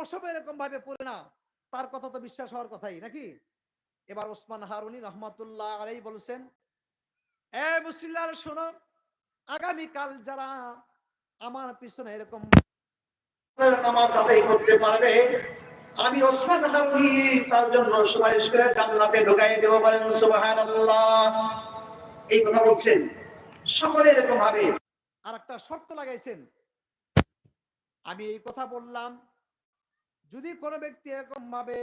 প্রসব এরকম ভাবে পড়ে না তার কথা তো বিশ্বাস হওয়ার কথাই নাকি? এবার ওসমান হারুনি রহমাতুল্লাহ আলাই বলছেন এ মুসিল্লার শোনো আগামীকাল যারা আমার পিছনে এরকম নামাজ আদায় করতে পারবে আমি ওসমান হারুনি তার জন্য সুপারিশ করে জান্নাতে ঢুকাই দেবো বলেন সুবহানাল্লাহ। এই কথা বলছেন সকলে এরকম ভাবে। আর একটা শর্ত লাগাইছেন। আমি এই কথা বললাম যদি কোনো ব্যক্তি এরকম ভাবে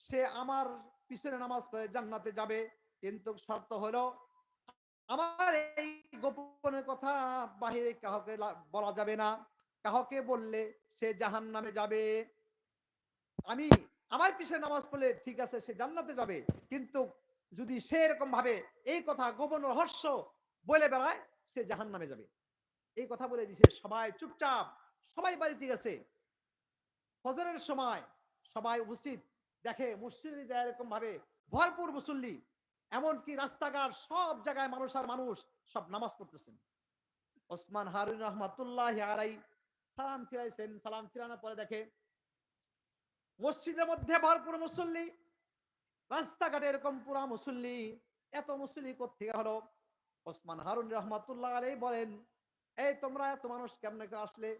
সে আমার পিছনে নামাজ পড়ে, জান্নাতে যাবে, কিন্তু শর্ত হলো আমার এই গোপনের কথা বাহিরে কাউকে বলা যাবে না। কাউকে বললে সে জাহান নামে যাবে। আমি আমার পিছনে নামাজ পড়লে ঠিক আছে, সে জান্নাতে যাবে। কিন্তু যদি সে এরকম ভাবে এই কথা গোপন রহস্য বলে বেড়ায়, সে জাহান নামে যাবে। এই কথা বলে দিছে সবাই চুপচাপ। সবাই বাড়িতে গেছে। ফজরের সময় সবাই উপস্থিত। দেখে মুসল্লি এরকম ভাবে ভরপুর মুসল্লি, এমনকি রাস্তাঘাট সব জায়গায় মানুষ আর মানুষ সব নামাজ পড়তেছেন। ওসমান হারুন রহমাতুল্লাহ আলাই সালাম ফিরাইছেন, সালাম ফিরানোর পরে দেখে মসজিদের মধ্যে ভরপুর মুসল্লি, রাস্তাঘাটে এরকম পুরা মুসল্লি, এত মুসল্লি কোথেকে হলো? ওসমান হারুন রহমাতুল্লাহ আলাই বলেন, এই তোমরা এত মানুষ কেমনে আসলে?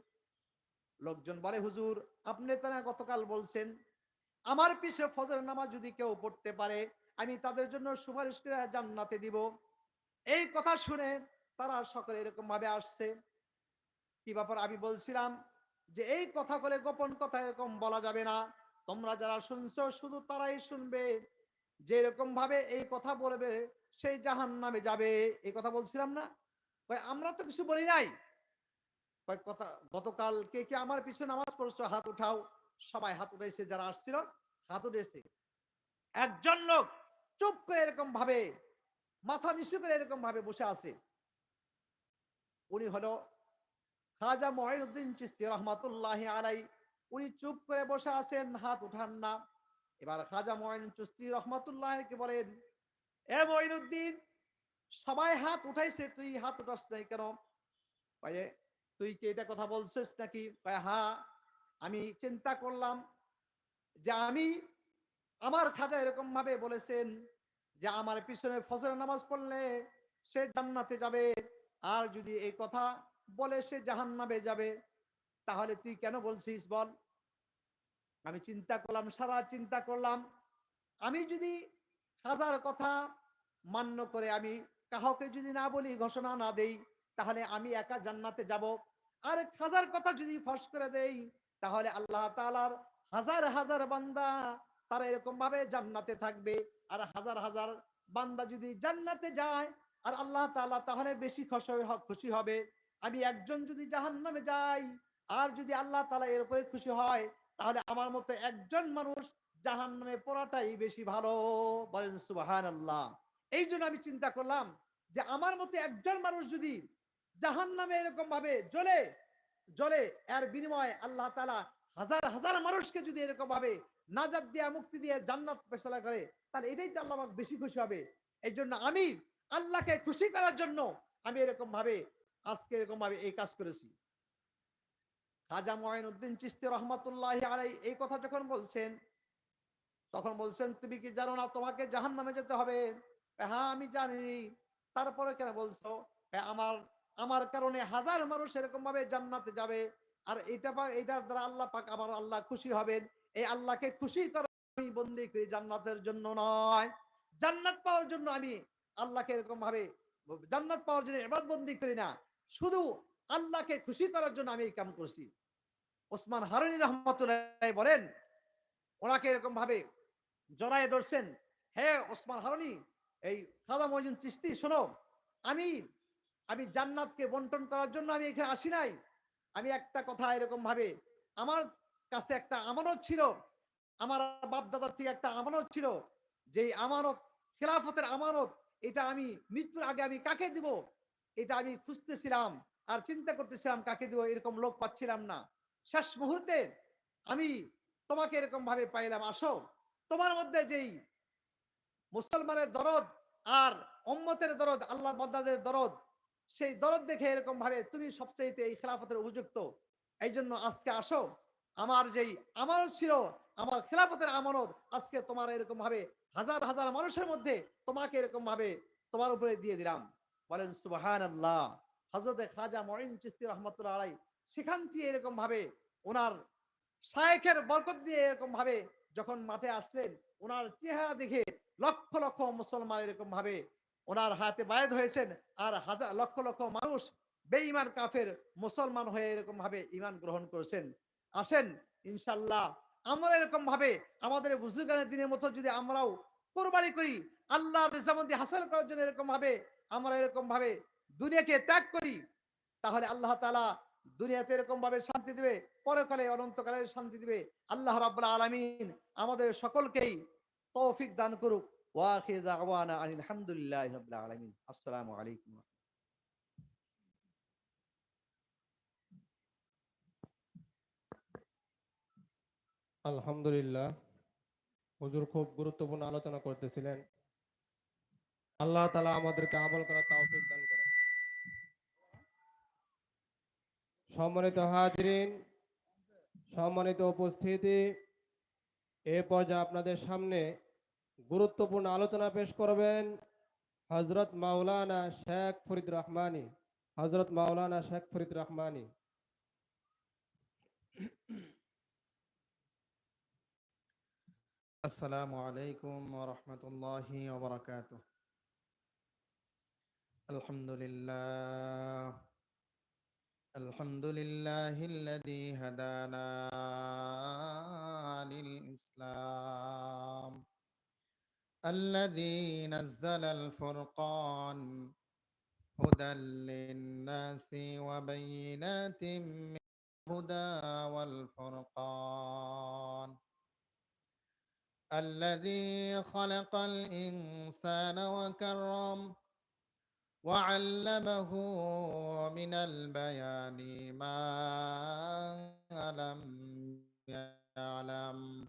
লোকজন বলে, হুজুর, আপনি তারা গতকাল বলছেন, আমার পিছে ফজর নামাজ যদি কেউ পড়তে পারে, আমি তাদের জন্য সুপারিশ করে জান্নাতে দিব। এই কথা শুনে তারা সকলে এরকম ভাবে আসছে। কি ব্যাপার? আমি বলছিলাম যে, এই কথা বলে গোপন কথা এরকম বলা যাবে না। তোমরা যারা শুনছো, শুধু তারাই শুনবে। যে এরকম ভাবে এই কথা বলবে, সেই জাহান নামে যাবে। এই কথা বলছিলাম না? আমরা তো কিছু বলি নাই। কথা গতকাল কে কে আমার পিছনে নামাজ পড়ছো? হাত উঠাও। সবাই হাত উঠাইছে, যারা আসছিল, হাত উঠেছে। একজন লোক চুপ করে এরকম ভাবে, মাথা নিচু করে এরকম ভাবে বসে আছে। উনি হলো খাজা মহিনুদ্দিন চিস্তি রহমাতুল্লাহ আলাই উনি চুপ করে বসে আছেন, হাত উঠান না। এবার খাজা মহিন চিস্তি রহমাতুল্লাহকে বলেন, এ মহিনুদ্দিন সবাই হাত উঠাইছে, তুই হাত উঠাস নাই কেন? তুই কি এটা কথা বলছিস নাকি? হ্যাঁ আমি চিন্তা করলাম যে আমি আমার খাজা এরকম ভাবে বলেছেন যে আমার পিছনে ফজরের নামাজ পড়লে সে জান্নাতে যাবে। আর যদি এই কথা বলে সে জাহান্নামে যাবে, তাহলে তুই কেন বলছিস বল? আমি চিন্তা করলাম, সারা চিন্তা করলাম। আমি যদি খাজার কথা মান্য করে আমি কাহকে যদি না বলি, ঘোষণা না দেই তাহলে আমি একা জান্নাতে যাব। আর খাজার কথা যদি ফস করে দেই, তাহলে আল্লাহ তাআলার হাজার হাজার বান্দা তারা এরকম ভাবে জান্নাতে থাকবে। আর হাজার হাজার বান্দা যদি জান্নাতে যায়, আর আল্লাহ তাআলা তাহলে বেশি খুশি হবে। আমি একজন যদি জাহান্নামে যাই, আর যদি আল্লাহ তালা এর উপরে খুশি হয়, তাহলে আমার মতো একজন মানুষ জাহান্নামে পড়াটাই বেশি ভালো। বলেন সুবহানাল্লাহ। এই জন্য আমি চিন্তা করলাম যে আমার মতো একজন মানুষ যদি জাহান্নামে এরকম ভাবে জ্বলে জ্বলে এর বিনিময়ে আল্লাহ তাআলা হাজার হাজার মানুষকে যদি এরকম ভাবে নাজাত দিয়া মুক্তি দিয়ে জান্নাত ফেসলা করে তাহলে এটাই তো আল্লাহ বেশি খুশি হবে। এই জন্য আমি আল্লাহকে খুশি করার জন্য আমি এরকম ভাবে আজকে এরকম ভাবে এই কাজ করেছি। খাজা মঈনুদ্দিন চিস্তি রহমাতুল্লাহ আলাই এই কথা যখন বলছেন তখন বলছেন তুমি কি জানো না তোমাকে জাহান নামে যেতে হবে? হ্যাঁ আমি জানি। তারপরে কেন বলছো? "হ্যাঁ, আমার আমার কারণে হাজার মানুষ এরকম ভাবে জান্নাতে যাবে। আর এটা এটার দ্বারা আল্লাহ পাক আমার আল্লাহ খুশি হবেন। এই আল্লাহকে খুশি করার আমি বন্দি করি জান্নাতের জন্য নয়। জান্নাত পাওয়ার জন্য আমি আল্লাহকে এরকম ভাবে জান্নাত পাওয়ার জন্য এবার বন্দি করি না। শুধু আল্লাহকে খুশি করার জন্য আমি এই কাম করছি। ওসমান হারুনি রহমতুল্লাহ বলেন, ওনাকে এরকম ভাবে জড়ায় ধরছেন, হে ওসমান হারুনি, এই খাদা মহিন চিস্তি শোনো, আমি আমি জান্নাতকে বন্টন করার জন্য আমি এখানে আসি নাই। আমি একটা কথা এরকম ভাবে, আমার কাছে একটা আমানত ছিল, আমার বাপ দাদার থেকে একটা আমানত ছিল, যে আমানত, খেলাফতের আমানত, এটা আমি মৃত্যুর আগে আমি কাকে দিব? এটা আমি খুঁজতেছিলাম আর চিন্তা করতেছিলাম কাকে দিব, এরকম লোক পাচ্ছিলাম না। শেষ মুহূর্তে আমি তোমাকে এরকম ভাবে পাইলাম, আসো। তোমার মধ্যে যেই মুসলমানের দরদ আর উম্মতের দরদ, আল্লাহ বান্দাদের দরদ সেই দরদ দেখে এরকম ভাবে তুমি সবচেয়ে এই খেলাফতের উপযুক্ত। এই জন্য আজকে আসো। আমার যেই আমানত ছিল, আমার খেলাফতের আমানত আজকে তোমার এরকম ভাবে হাজার হাজার মানুষের মধ্যে তোমাকে এরকম ভাবে তোমার উপরে দিয়ে দিলাম। বলেন সুবাহান আল্লাহ হজরতে খাজা মরিন চিস্তি রহমতুল্লাহ আলাই সেখান থেকে এরকম ভাবে ওনার শায়েখের বরকত দিয়ে এরকম ভাবে যখন মাঠে আসলেন, ওনার চেহারা দেখে লক্ষ লক্ষ মুসলমান এরকম ভাবে ওনার হাতে বায়দ হয়েছেন আর হাজার লক্ষ লক্ষ মানুষ বেঈমান, কাফের, মুসলমান হয়ে এরকম ভাবে ইমান গ্রহণ করেছেন। আসেন ইনশাল্লাহ আমরা এরকম ভাবে আমাদের বুজুর্গানের দিনের মতো যদি আমরাও কোরবানি করি আল্লাহ রেজামন্দি হাসিল করার জন্য এরকম ভাবে আমরা এরকম ভাবে দুনিয়াকে ত্যাগ করি, তাহলে আল্লাহ তালা দুনিয়াতে এরকম ভাবে শান্তি দিবে, পরকালে, অনন্তকালে শান্তি দিবে। আল্লাহ রাব্বুল আলামিন আমাদের সকলকেই তৌফিক দান করুক। ওয়াখির আলহামদুলিল্লাহ। হুজুর খুব গুরুত্বপূর্ণ আলোচনা করতেছিলেন। আল্লাহ তালা আমাদেরকে আমল করার তৌফিক দান করেন। সম্মানিত হাজরিন, সম্মানিত উপস্থিতি, এ পর্যায়ে আপনাদের সামনে গুরুত্বপূর্ণ আলোচনা পেশ করবেন হজরত মাওলানা শেখ ফরিদ রহমানি। হজরত মাওলানা শেখ ফরিদ রহমানি। আসসালামু আলাইকুম রহমতুল্লাহি ওবরাকাত আলহামদুলিল্লাহ। আলহামদুলিল্লাহিল্লাযী হাদানা লিল ইসলাম الذي نزل الفرقان هدى للناس وبينات من الهدى والفرقان. الذي خلق الإنسان وكرم وعلمه من البيان ما لم يعلم.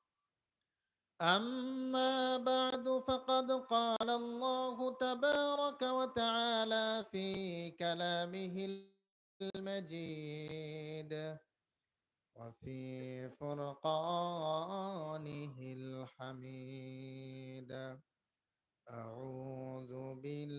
أما بعد فقد قال الله تبارك وتعالى في كلامه المجيد وفي فرقانه الحميد أعوذ بالله